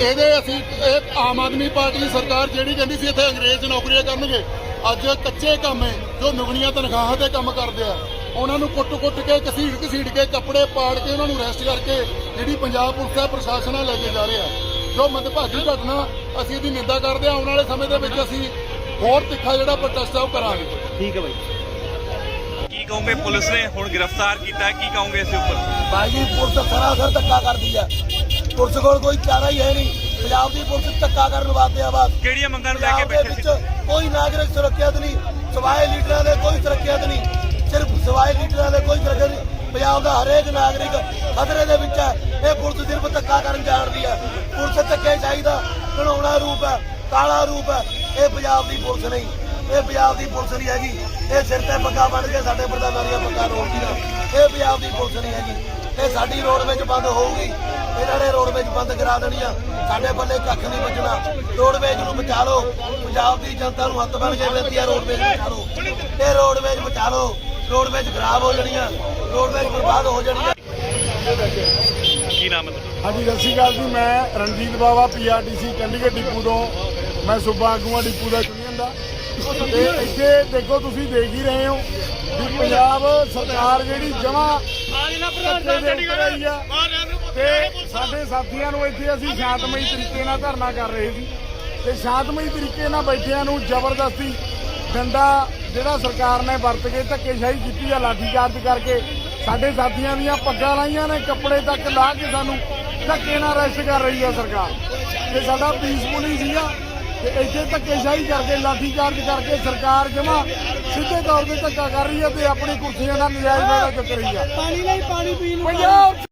ਇਹਦੇ ਅਸੀਂ ਇਹ ਆਮ ਆਦਮੀ ਪਾਰਟੀ ਦੀ ਸਰਕਾਰ ਜਿਹੜੀ ਕਹਿੰਦੀ ਸੀ ਇੱਥੇ ਅੰਗਰੇਜ਼ ਨੌਕਰੀਆਂ ਕਰਨਗੇ ਅੱਜ ਕੱਚੇ ਕੰਮ ਹੈ ਜੋ ਨੁਗਣੀਆਂ ਤਨਖਾਹਾਂ ਤੇ ਕੰਮ ਕਰਦੇ ਆ। ਉਹਨਾਂ ਨੂੰ ਕੁੱਟ-ਕੁੱਟ ਕੇ ਕਸੀੜ ਕਸੀੜ ਕੇ ਕੱਪੜੇ ਪਾੜ ਕੇ ਉਹਨਾਂ ਨੂੰ ਅਰੈਸਟ ਕਰਕੇ ਜਿਹੜੀ ਪੰਜਾਬ ਪੁਲਿਸ ਦਾ ਪ੍ਰਸ਼ਾਸਨ ਆ ਲੈ ਕੇ ਜਾ ਰਿਹਾ। ਜੋ ਮੰਦਭਾਗੀ ਘਟਨਾ ਅਸੀਂ ਇਹਦੀ ਨਿੰਦਾ ਕਰਦੇ ਆ ਆਉਣ ਵਾਲੇ ਸਮੇਂ ਦੇ ਵਿੱਚ ਅਸੀਂ ਹੋਰ ਤਿੱਖਾ ਜਿਹੜਾ ਪ੍ਰੋਟੈਸਟ ਆ ਉਹ ਕਰਾਂਗੇ। ਠੀਕ ਹੈ ਬਾਈ ਕੀ ਕਹੋਗੇ ਪੁਲਿਸ ਨੇ ਹੁਣ ਗ੍ਰਿਫਤਾਰ ਕੀਤਾ ਕੀ ਕਹੋਗੇ ਇਸ ਦੇ ਉੱਪਰ? ਭਾਈ ਜੀ ਪੁਲਿਸ ਸਰਾਸਰ ਧੱਕਾ ਕਰਦੀ ਹੈ ਪੁਲਿਸ ਕੋਲ ਕੋਈ ਚਾਰਾ ਹੀ ਹੈ ਨਹੀਂ। ਪੰਜਾਬ ਦੀ ਪੁਲਿਸ ਧੱਕਾ ਕਰਨ ਵਾਸਤੇ ਆ ਬਸ। ਕਿਹੜੀਆਂ ਮੰਗਾਂ ਨੂੰ ਲੈ ਕੇ ਪੰਜਾਬ ਦੇ ਬੈਠੇ ਵਿੱਚ ਸੀ ਕੋਈ ਨਾਗਰਿਕ ਸੁਰੱਖਿਅਤ ਨਹੀਂ ਸਵਾਏ ਲੀਡਰਾਂ ਦੇ ਕੋਈ ਸੁਰੱਖਿਅਤ ਨਹੀਂ ਸਿਰਫ ਸਵਾਏ ਲੀਡਰਾਂ ਦੇ ਕੋਈ ਸੁਰੱਖਿਅਤ ਨਹੀਂ। ਪੰਜਾਬ ਦਾ ਹਰੇਕ ਨਾਗਰਿਕ ਖਤਰੇ ਦੇ ਵਿੱਚ ਹੈ। ਇਹ ਪੁਲਿਸ ਸਿਰਫ ਧੱਕਾ ਕਰਨ ਜਾਣਦੀ ਹੈ। ਪੁਲਿਸ ਧੱਕੇ ਚਾਹੀਦਾ ਘਣਾਉਣਾ ਰੂਪ ਹੈ ਕਾਲਾ ਰੂਪ ਹੈ। ਇਹ ਪੰਜਾਬ ਦੀ ਪੁਲਿਸ ਨਹੀਂ ਇਹ ਪੰਜਾਬ ਦੀ ਪੁਲਿਸ ਨਹੀਂ ਹੈਗੀ। ਇਹ ਸਿਰ ਤੇ ਪੱਗਾ ਬਣ ਕੇ ਸਾਡੇ ਪ੍ਰਧਾਨਾਂ ਦੀਆਂ ਪੱਗਾਂ ਰੋਲਦੀਆਂ। ਇਹ ਪੰਜਾਬ ਦੀ ਪੁਲਿਸ ਨਹੀਂ ਹੈਗੀ। ਇਹ ਸਾਡੀ ਰੋਡਵੇਜ ਬੰਦ ਹੋਊਗੀ। ਰੋਡਵੇਜ ਬੰਦ ਕਰਾ ਦੇਣੀ ਆ। ਸਾਡੇ ਬੱਲੇ ਕੱਖ ਨਹੀਂ ਬਚਣਾ। ਰੋਡਵੇਜ ਨੂੰ ਬਚਾ ਲਓ। ਪੰਜਾਬ ਦੀ ਜਨਤਾ ਨੂੰ ਹੱਥ ਬਣ ਕੇ ਬੇਨਤੀ ਆ ਰੋਡਵੇਜ ਬਚਾ ਲਓ। ਇਹ ਰੋਡਵੇਜ ਬਚਾ ਲਓ। ਰੋਡਵੇਜ ਖਰਾਬ ਹੋ ਜਾਣੀਆਂ। ਰੋਡਵੇਜ ਬਰਬਾਦ ਹੋ ਜਾਣੀਆਂ। ਕੀ ਨਾਮ ਹੈ ਤੁਹਾਡਾ? ਹਾਂਜੀ ਸਤਿ ਸ਼੍ਰੀ ਅਕਾਲ ਜੀ। ਮੈਂ Ranjit Bawa P R T C Chandigarh depot ਤੋਂ। ਮੈਂ ਸੂਬਾ ਆਗੂਆਂ ਡਿਪੂ ਦਾ ਯੂਨੀਅਨ ਦਾ। ਤੇ ਇੱਥੇ ਦੇਖੋ ਤੁਸੀਂ ਦੇਖ ਹੀ ਰਹੇ ਹੋ ਵੀ ਪੰਜਾਬ ਸਰਕਾਰ ਜਿਹੜੀ ਜਮਾ ਆਈ ਆ। ਤੇ ਸਾਡੇ ਸਾਥੀਆਂ ਨੂੰ ਇੱਥੇ ਅਸੀਂ ਸ਼ਾਂਤਮਈ ਤਰੀਕੇ ਨਾਲ ਧਰਨਾ ਕਰ ਰਹੇ ਸੀ ਤੇ ਸ਼ਾਂਤਮਈ ਤਰੀਕੇ ਨਾਲ ਬੈਠਿਆਂ ਨੂੰ ਜ਼ਬਰਦਸਤੀ ਡੰਡਾ ਜਿਹੜਾ ਸਰਕਾਰ ਨੇ ਵਰਤ ਕੇ ਧੱਕੇਸ਼ਾਹੀ ਕੀਤੀ ਆ ਲਾਠੀਚਾਰਜ ਕਰਕੇ ਸਾਡੇ ਸਾਥੀਆਂ ਦੀਆਂ ਪੱਗਾਂ ਲਾਈਆਂ ਨੇ ਕੱਪੜੇ ਤੱਕ ਲਾ ਕੇ ਸਾਨੂੰ ਧੱਕੇ ਨਾਲ ਅਰੈਸਟ ਕਰ ਰਹੀ ਆ ਸਰਕਾਰ। ਤੇ ਸਾਡਾ ਪੀਸਫੁਲੀ ਸੀਗਾ ਤੇ ਇੱਥੇ ਧੱਕੇਸ਼ਾਹੀ ਕਰਕੇ ਲਾਠੀਚਾਰਜ ਕਰਕੇ ਸਰਕਾਰ ਜਮਾ ਸਿੱਧੇ ਤੌਰ ਤੇ ਧੱਕਾ ਕਰ ਰਹੀ ਹੈ ਤੇ ਆਪਣੀ ਕੁਰਸੀਆਂ ਦਾ ਨਜਾਇਜ਼ ਫਾਇਦਾ ਚੁੱਕ ਰਹੀ ਆ ਪਾਣੀ ਲਈ ਪਾਣੀ ਪੀਣ ਨੂੰ